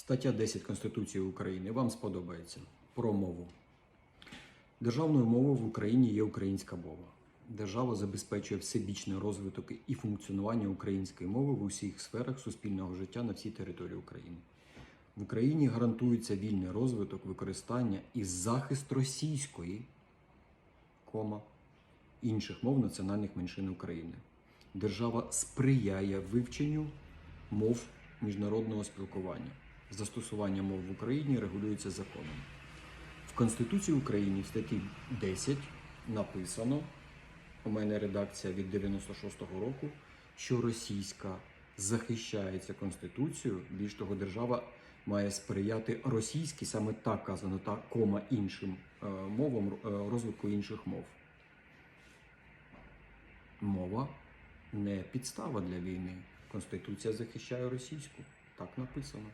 Стаття 10 Конституції України. Вам сподобається про мову. Державною мовою в Україні є українська мова. Держава забезпечує всебічний розвиток і функціонування української мови в усіх сферах суспільного життя на всій території України. В Україні гарантується вільний розвиток, використання і захист російської, кома, інших мов національних меншин України. Держава сприяє вивченню мов міжнародного спілкування. Застосування мов в Україні регулюється законом. В Конституції України в статті 10 написано, у мене редакція від 96-го року, що російська захищається Конституцією, більш того, держава має сприяти російській, саме так казано, та кома іншим е, мовам, е, розвитку інших мов. Мова не підстава для війни. Конституція захищає російську. Так написано.